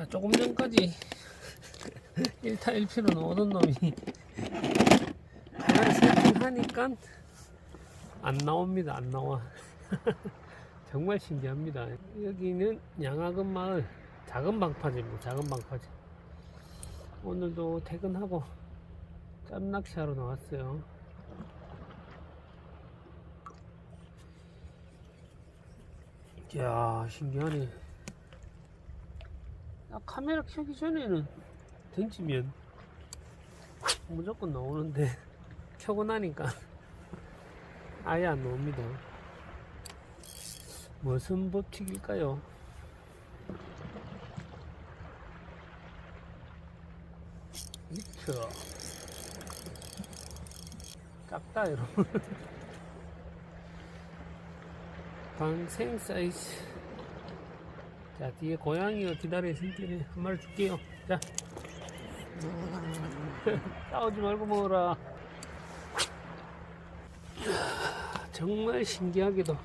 자, 조금 전까지 1타 1피로 나오던 놈이 하나를 세팅하니까 안 나옵니다. 안 나와. 정말 신기합니다. 여기는 양화금 마을 작은 방파제입니다. 작은 방파제. 오늘도 퇴근하고 짬낚시하러 나왔어요. 이야, 신기하네. 아, 카메라 켜기 전에는 던지면 무조건 나오는데 켜고 나니까 아예 안 나옵니다. 무슨 법칙일까요? 미쳐. 작다, 여러분. 방생 사이즈. 자, 뒤에 고양이가 기다려 있을 테니 한 마리 줄게요. 자. 싸우지 말고 먹어라. 이야, 정말 신기하게도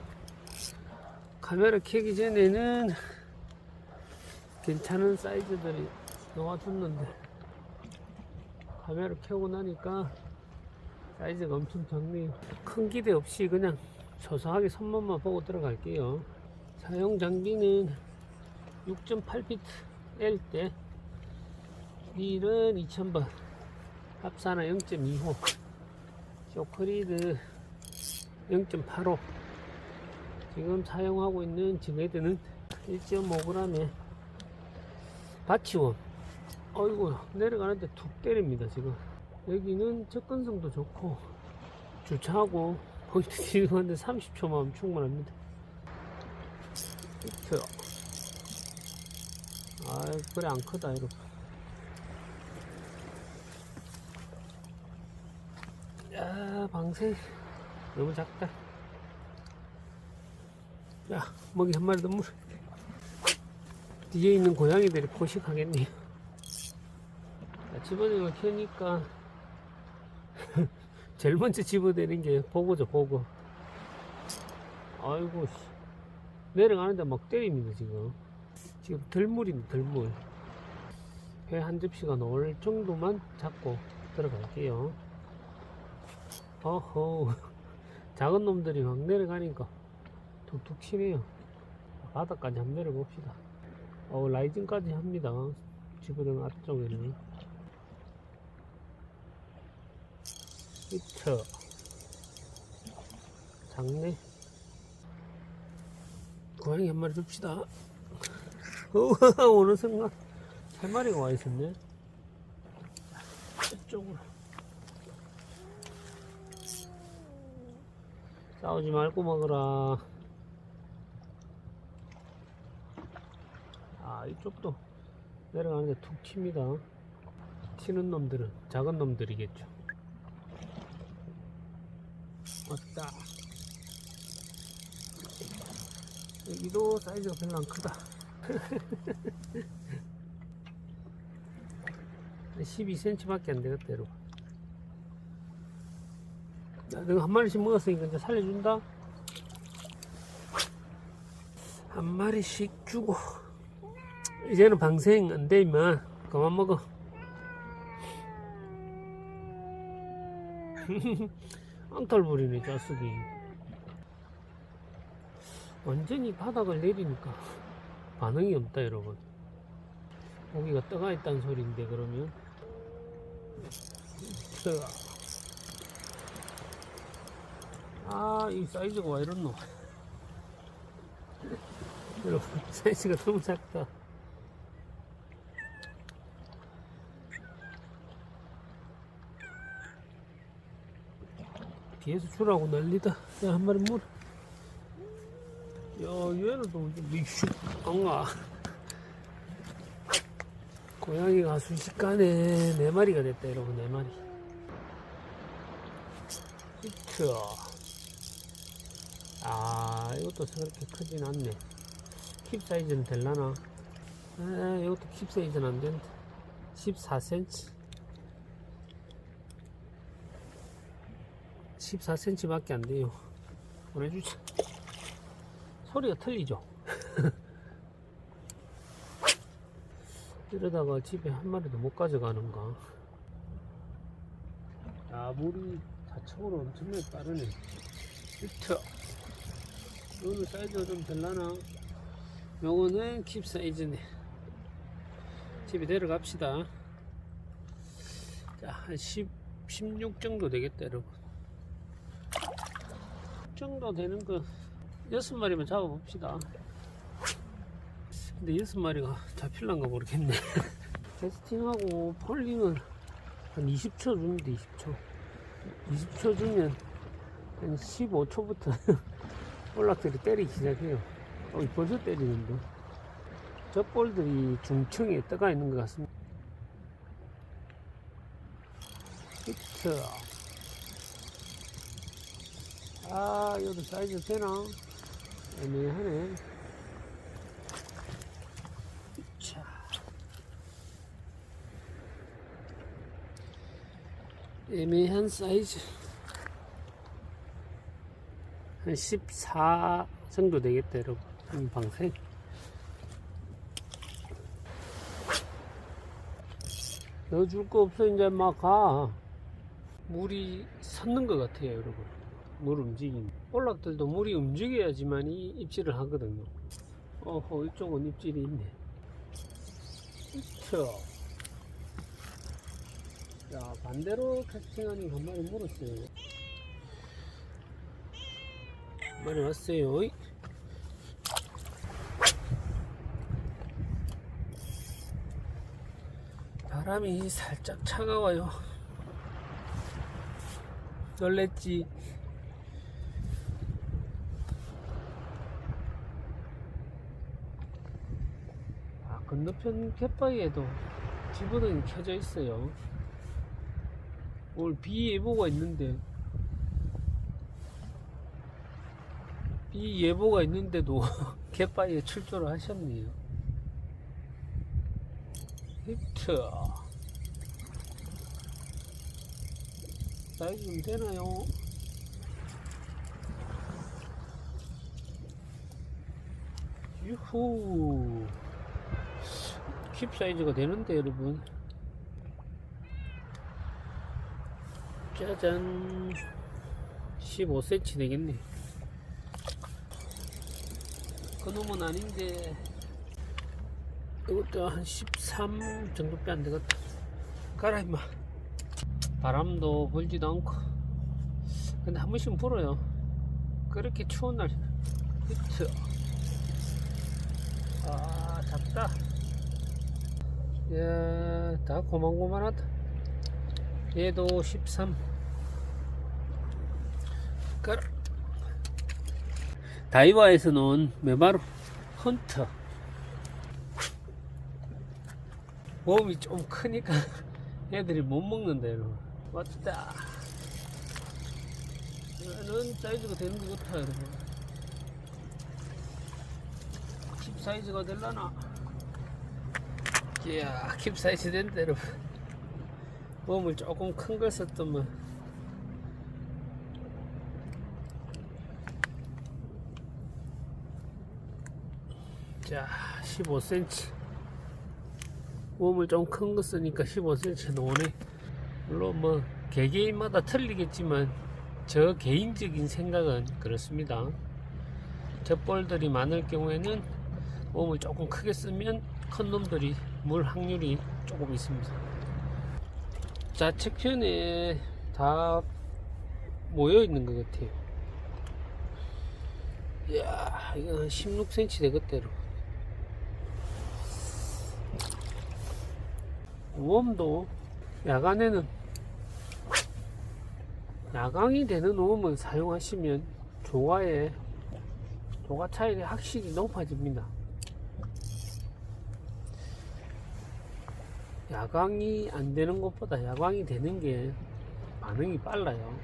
카메라 켜기 전에는 괜찮은 사이즈들이 나와줬는데 카메라 켜고 나니까 사이즈가 엄청 작네요. 큰 기대 없이 그냥 소소하게 선만만 보고 들어갈게요. 사용 장비는 6.8피트 L 때 휠은 2000번 합사나 0.25 쇼크리드 0.85 지금 사용하고 있는 지메드는 1.5g의 바치원. 어이구 내려가는데 툭 때립니다 지금. 여기는 접근성도 좋고 주차하고 포인트 지금한데 30초만 하면 충분합니다. 히트 아 그래 안 크다 여러분 야 방생 너무 작다. 야 먹이 한 마리 더물 뒤에 있는 고양이들이 포식하겠네요 자, 집어내고 켜니까. 제일 먼저 집어내는 게 보고죠 보고. 아이고 씨. 내려가는데 막 때립니다 지금 지금 덜물입니다 덜물. 회 한 접시가 나올 정도만 잡고 들어갈게요. 어허. 작은 놈들이 막 내려가니까 툭툭 치네요. 바닥까지 한번 내려봅시다. 어 라이징까지 합니다. 지구등 앞쪽에는. 히트. 작네 고양이 한 마리 줍시다 어, 어느 순간 세 마리가 와 있었네 이쪽으로 싸우지 말고 먹어라. 아, 이쪽도 내려가는데 툭 칩니다. 튀는 놈들은 작은 놈들이겠죠. 왔다. 여기도 사이즈가 별로 안 크다. 12cm밖에 안 되겠다, 여러분. 야, 내가 한 마리씩 먹었으니까 이제 살려준다. 한 마리씩 주고. 이제는 방생 안돼 임마. 그만 먹어. 앙탈 부리네 자식이. 완전히 바닥을 내리니까 반응이 없다 여러분 고기가 떠가 있다는 소리인데 그러면 자. 아, 이 사이즈가 왜 이렇노? 여러분, 사이즈가 너무 작다. 뒤에서 주라고 난리다. 야, 한 마리 물. 야, 얘는 또 믹슈, 엉아. 고양이가 순식간에 네 마리가 됐다, 여러분, 네 마리. 히트. 아 이것도 그렇게 크진 않네 킵 사이즈는 될라나 아 이것도 킵 사이즈는 안 된다 14cm 14cm 밖에 안 돼요 보내주자 소리가 틀리죠 이러다가 집에 한 마리도 못 가져가는가. 야, 물이 자청으로 엄청나게 빠르네. 히트. 요는 사이즈가 좀 될라나? 요거는 킵 사이즈네. 집에 데려갑시다. 자, 한 10, 16 정도 되겠다, 여러분. 정도 되는 거, 여섯 마리만 잡아봅시다. 근데 여섯 마리가 잡힐란가 모르겠네. 캐스팅하고 폴링을 한 20초 주면 돼, 20초. 20초 주면 한 15초부터 볼락들이 때리기 시작해요. 어, 벌써 때리는데. 젖볼들이 중층에 떠가 있는 것 같습니다. 히트. 아, 이것도 사이즈 되나? 애매하네. 자. 애매한 사이즈. 한 14 정도 되겠다, 여러분. 한 방생. 넣어줄 거 없어, 이제 막 가. 물이 섰는 것 같아요, 여러분. 물 움직임. 볼락들도 물이 움직여야지만 이 입질을 하거든요. 어허, 이쪽은 입질이 있네. 쳐. 자, 반대로 캐스팅하니 한 마리 물었어요. 한 마리 왔어요. 바람이 살짝 차가워요. 놀랬지. 아, 건너편 갯바위에도 집어등이 켜져 있어요. 오늘 비 예보가 있는데, 비 예보가 있는데도 갯바위에 출조를 하셨네요. 히트. 사이즈 좀 되나요? 유후. 킵 사이즈가 되는데, 여러분. 짜잔. 15cm 되겠네. 그놈은 아닌데, 이것도 한 13 정도밖에 안 되겠다. 가라, 임마. 바람도 불지도 않고. 근데 한 번씩은 불어요. 그렇게 추운 날. 히트. 아, 작다. 야, 다 고만고만하다. 얘도 13. 가라. 다이와에서 놓은 메바로 헌터. 몸이 좀 크니까 애들이 못 먹는다 여러분 왔다 이거는 사이즈가 되는 것 같아 여러분 킵 사이즈가 될라나 이야 킵 사이즈 된다 여러분. 몸을 조금 큰 걸 썼더만. 자 15cm 몸을 좀 큰 거 쓰니까 15cm 나오네 물론 뭐 개개인마다 틀리겠지만 저 개인적인 생각은 그렇습니다. 젖벌들이 많을 경우에는 몸을 조금 크게 쓰면 큰 놈들이 물 확률이 조금 있습니다. 좌측편에 다 모여 있는 것 같아요. 이야 이거 한 16cm 되겠대로. 웜도 야간에는 야광이 되는 웜을 사용하시면 조화의 조화 차이가 확실히 높아집니다. 야광이 안 되는 것보다 야광이 되는 게 반응이 빨라요.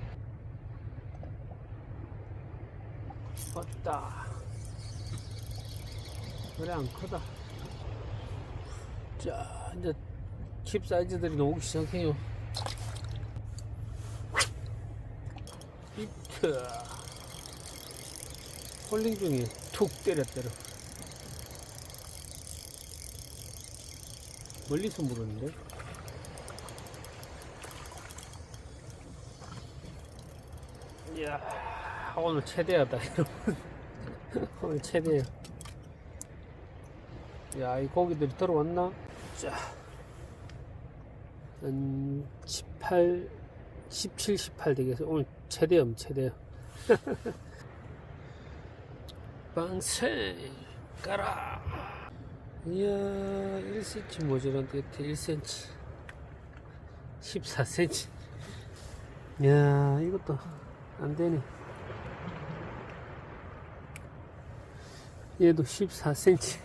왔다. 그래 안 크다. 자 이제 칩 사이즈들이 나오기 시작해요. 히트. 홀링 중에 툭 때려 때려. 멀리서 물었는데. 이야, 오늘 최대하다, 여러분. 오늘 최대야. 야, 이 고기들이 들어왔나? 자. 한 18, 17, 18 되겠어. 오늘 최대염, 최대염. 방생 가라. 이야, 1cm 모자란데 1cm. 14cm. 야, 이것도 안 되네. 얘도 14cm.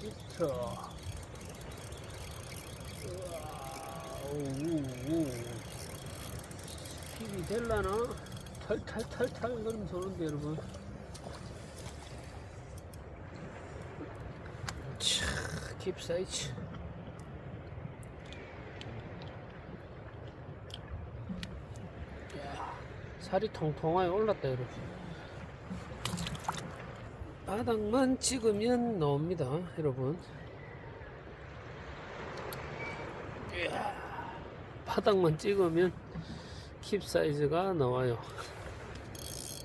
그쵸. 오오오 힘이 될라나? 탈탈탈탈 그러면서 오는데 여러분 차 깁사이즈 야, 살이 통통하게 올랐다 여러분 바닥만 찍으면 나옵니다 여러분 바닥만 찍으면 킵 사이즈가 나와요.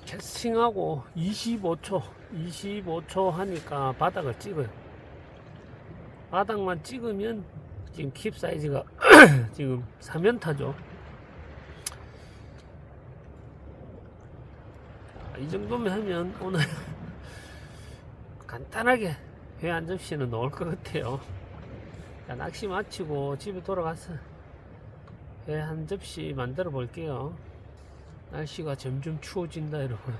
캐스팅하고 25초, 25초 하니까 바닥을 찍어요. 바닥만 찍으면 지금 킵 사이즈가 지금 3연타죠. 이 정도면 하면 오늘 간단하게 회 한 접시는 넣을 것 같아요. 자, 낚시 마치고 집에 돌아가서 회 한 접시 만들어 볼게요. 날씨가 점점 추워진다, 여러분.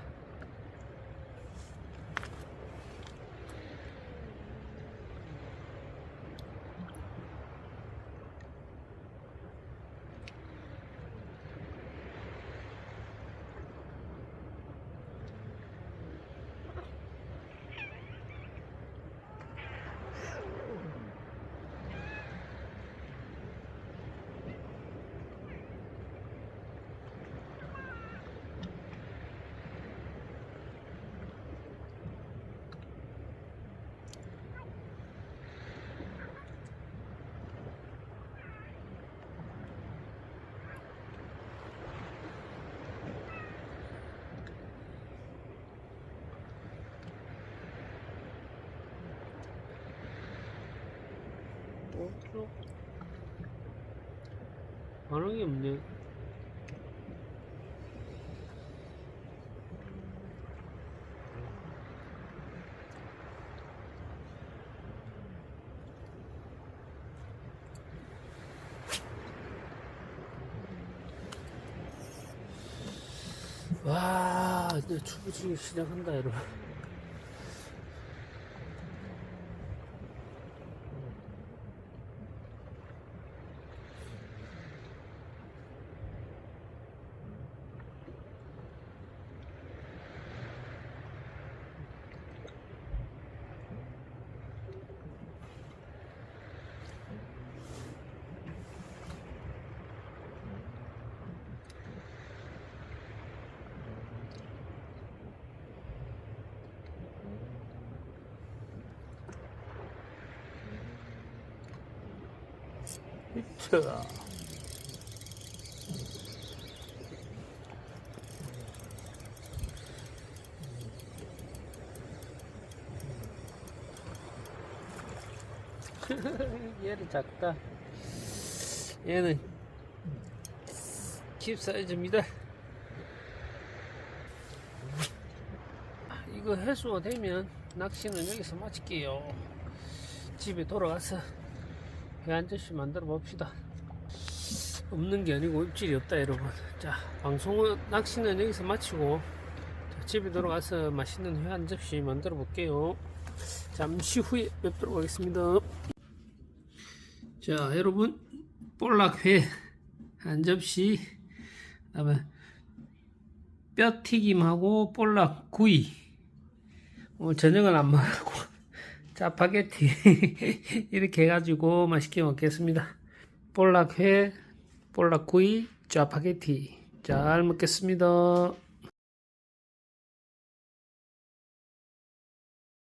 어, 또 반응이 없네. 와, 이제 추부지기 시작한다, 여러분. 히트. 얘는 작다. 얘는 킵 사이즈입니다. 이거 해수가 되면 낚시는 여기서 마칠게요. 집에 돌아가서 회한 접시 만들어 봅시다. 없는 게 아니고 입질이 없다 여러분. 자 방송은 낚시는 여기서 마치고 자, 집에 돌아가서 맛있는 회 한 접시 만들어 볼게요. 잠시 후에 뵙도록 하겠습니다. 자 여러분 볼락회 한 접시 그다음에 뼈 튀김하고 볼락 구이 오늘 저녁은 안 먹고 짜파게티 이렇게 해가지고 맛있게 먹겠습니다. 볼락회, 볼락구이, 짜파게티 잘 먹겠습니다.